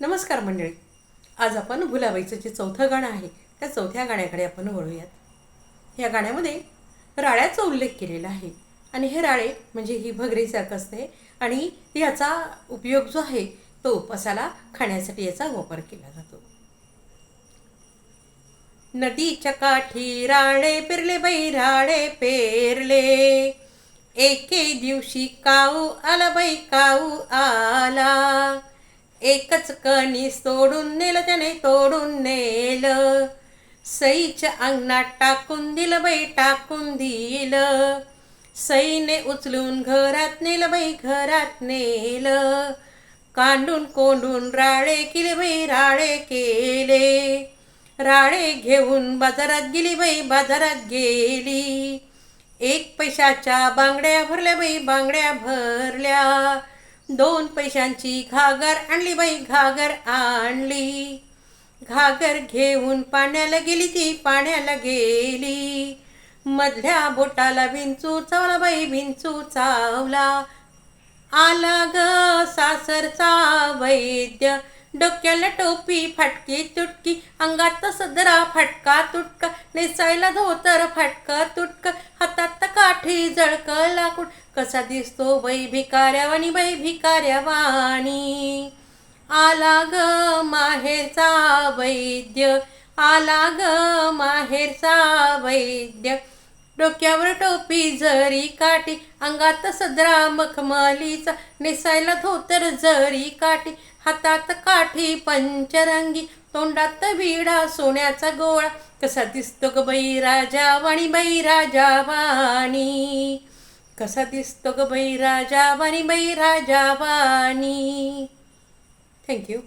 नमस्कार मंडळी. आज आपण भुलाबाईचं जे चौथं गाणं आहे त्या चौथ्या गाण्याकडे आपण वळूयात. या गाण्यामध्ये राळ्याचा उल्लेख केलेला आहे आणि हे राळे म्हणजे ही भगरीसारखं असते आणि याचा उपयोग जो आहे तो उपासाला खाण्यासाठी याचा वापर केला जातो. नदीच्या काठी राळे पेरले बाई राळे पेरले. एके दिवशी काऊ आला बाई काऊ आला. एकच कणी तोडून नेलं त्याने तोडून नेलं. सईच्या अंगणात टाकून दिलं बाई टाकून दिलं. सईने उचलून घरात नेलं बाई घरात नेलं. कांडून कोंडून राळे केले बाई राळे केले. राळे घेऊन बाजारात गेली बाई बाजारात गेली. एक पैशाच्या बांगड्या भरल्या बाई बांगड्या भरल्या. दोन पैशांची घागर आणली बाई घागर आणली. घागर घेऊन पाण्याला गेली ती पाण्याला गेली. मधल्या बोटाला विंचू चावला बाई विंचू चावला. आला ग सासरचा वैद्य. डोक्याला टोपी फाटकी तुटकी. अंगात सदरा फटका तुटका. नेसायला धोतर फाटका तुटका. हातात काठी जळक लाकूड कसा दिसतो बाई भिकाऱ्यावानी बाई भिकाऱ्यावानी आला ग माहेरचा वैद्य आला ग माहेरचा वैद्य. डोक्यावर टोपी जरी काठी अंगात सदरा मखमलीचा नेसायला धोतर जरी काठी हातात काठी पंचरंगी तोंडात विडा सोन्याचा गोळा. कसा दिसतो ग बाई राजा वाणी बाई राजा वाणी. कसा दिसतो ग बाई राजा वाणी बाई राजा वाणी थँक्यू